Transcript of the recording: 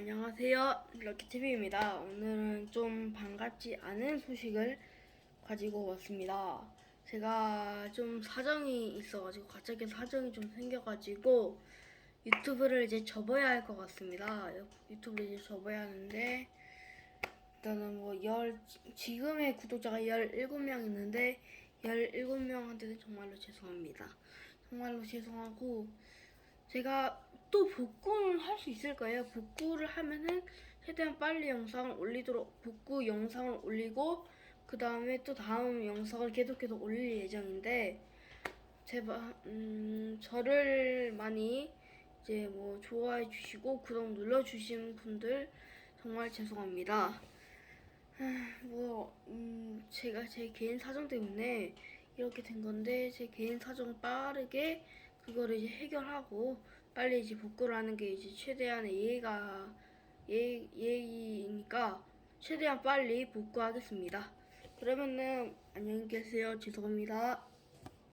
안녕하세요. 럭키TV입니다. 오늘은 좀 반갑지 않은 소식을 가지고 왔습니다. 제가 좀 사정이 있어가지고, 갑자기 사정이 좀 생겨가지고, 유튜브를 이제 접어야 할 것 같습니다. 유튜브를 이제 접어야 하는데, 일단은 뭐, 열, 지금의 구독자가 17명 있는데, 17명한테는 정말로 죄송합니다. 정말로 죄송하고, 제가 또 복구를 할 수 있을 거예요. 복구를 하면은 최대한 빨리 영상을 올리도록 복구 영상을 올리고 그 다음에 또 다음 영상을 계속해서 올릴 예정인데 제발 음 저를 많이 이제 뭐 좋아해 주시고 구독 눌러 주신 분들 정말 죄송합니다. 아, 뭐 음, 제가 제 개인 사정 때문에 이렇게 된 건데 제 개인 사정 빠르게 그거를 이제 해결하고 빨리 이제 복구를 하는 게 이제 최대한의 예의가 예 예의니까 최대한 빨리 복구하겠습니다. 그러면은 안녕히 계세요. 죄송합니다.